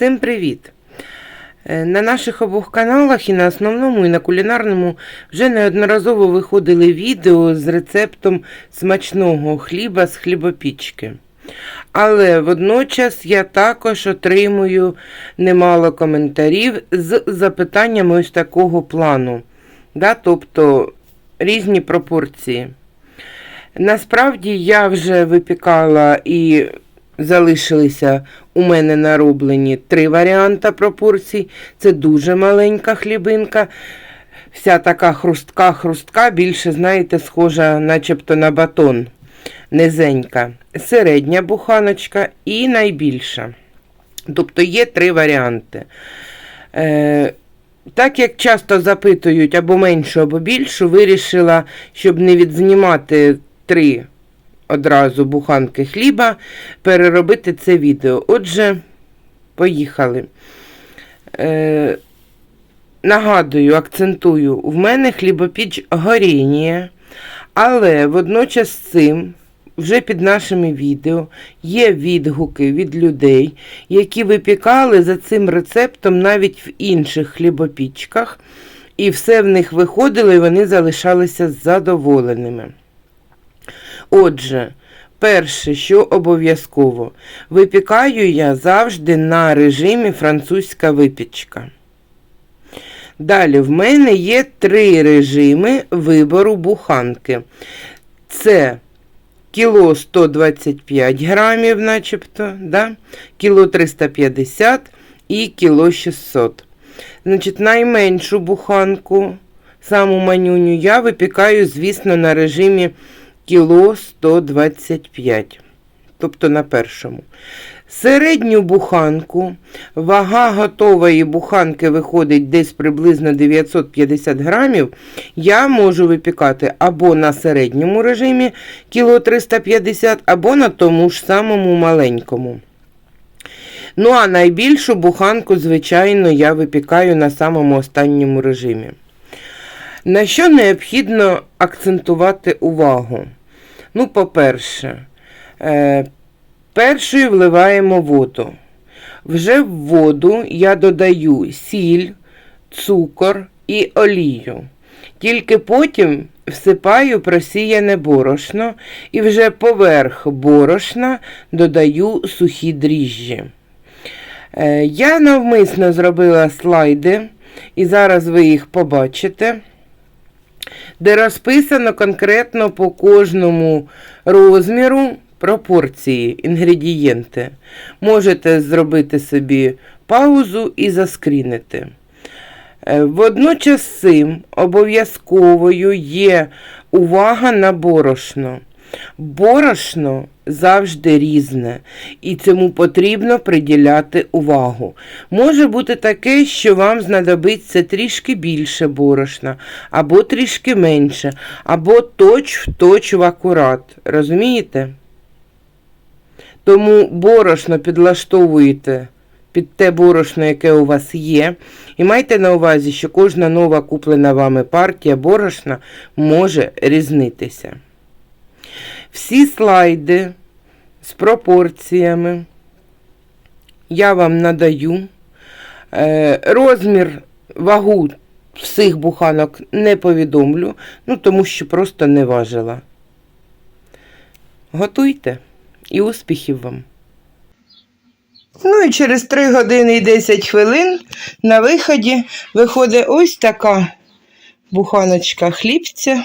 Всім привіт! Е, На наших обох каналах і на основному, і на кулінарному вже неодноразово виходили відео з рецептом смачного хліба з хлібопічки. Але водночас я також отримую немало коментарів з запитаннями ось такого плану, да, тобто різні пропорції. Насправді я вже випікала і залишилися у мене нароблені три варіанти пропорцій. Це дуже маленька хлібинка. Вся така хрустка-хрустка, більше, знаєте, схожа начебто на батон. Низенька. Середня буханочка і найбільша. Тобто є три варіанти. Е, так як часто запитують або меншу, або більшу, вирішила, щоб не відзнімати три одразу буханки хліба, переробити це відео. Отже, поїхали. Е, нагадую, акцентую, в мене хлібопіч горіння, але водночас з цим. Вже під нашими відео є відгуки від людей, які випікали за цим рецептом навіть в інших хлібопічках, і все в них виходило, і вони залишалися задоволеними. Отже, перше, що обов'язково, випікаю я завжди на режимі французька випічка. Далі, в мене є три режими вибору буханки. Це кіло 125 грамів, начебто, да? кіло 350 і кіло 600. Значить, найменшу буханку, саму манюню, я випікаю, звісно, на режимі кіло 125. Тобто на першому. Середню буханку, вага готової буханки виходить десь приблизно 950 грамів. Я можу випікати або на середньому режимі кіло 350, або на тому ж самому маленькому. Ну, а найбільшу буханку, звичайно, я випікаю на самому останньому режимі. На що необхідно акцентувати увагу? Ну, по-перше, е, першою вливаємо воду. Вже в воду я додаю сіль, цукор і олію. Тільки потім всипаю просіяне борошно і вже поверх борошна додаю сухі дріжджі. Е, Я навмисно зробила слайди, і зараз ви їх побачите де розписано конкретно по кожному розміру пропорції, інгредієнти. Можете зробити собі паузу і заскрінити. Е, Водночас цим обов'язковою є увага на борошно. Борошно завжди різне, і цьому потрібно приділяти увагу. Може бути таке, що вам знадобиться трішки більше борошна, або трішки менше, або точ в точ в акурат. Розумієте? Тому борошно підлаштовуєте під те борошно, яке у вас є. І майте на увазі, що кожна нова куплена вами партія борошна може різнитися. Всі слайди з пропорціями я вам надаю. Е, розмір вагу всіх буханок не повідомлю, ну тому що просто не важила. Готуйте і успіхів вам! Ну і через 3 години і 10 хвилин на виході виходить ось така буханочка хлібця.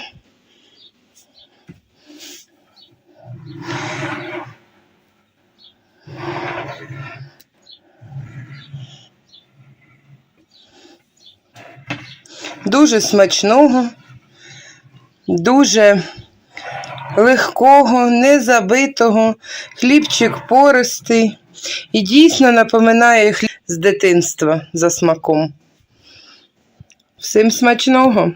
Дуже смачного, дуже легкого, незабитого, хлібчик пористий і дійсно напоминає хліб з дитинства за смаком. Всім смачного!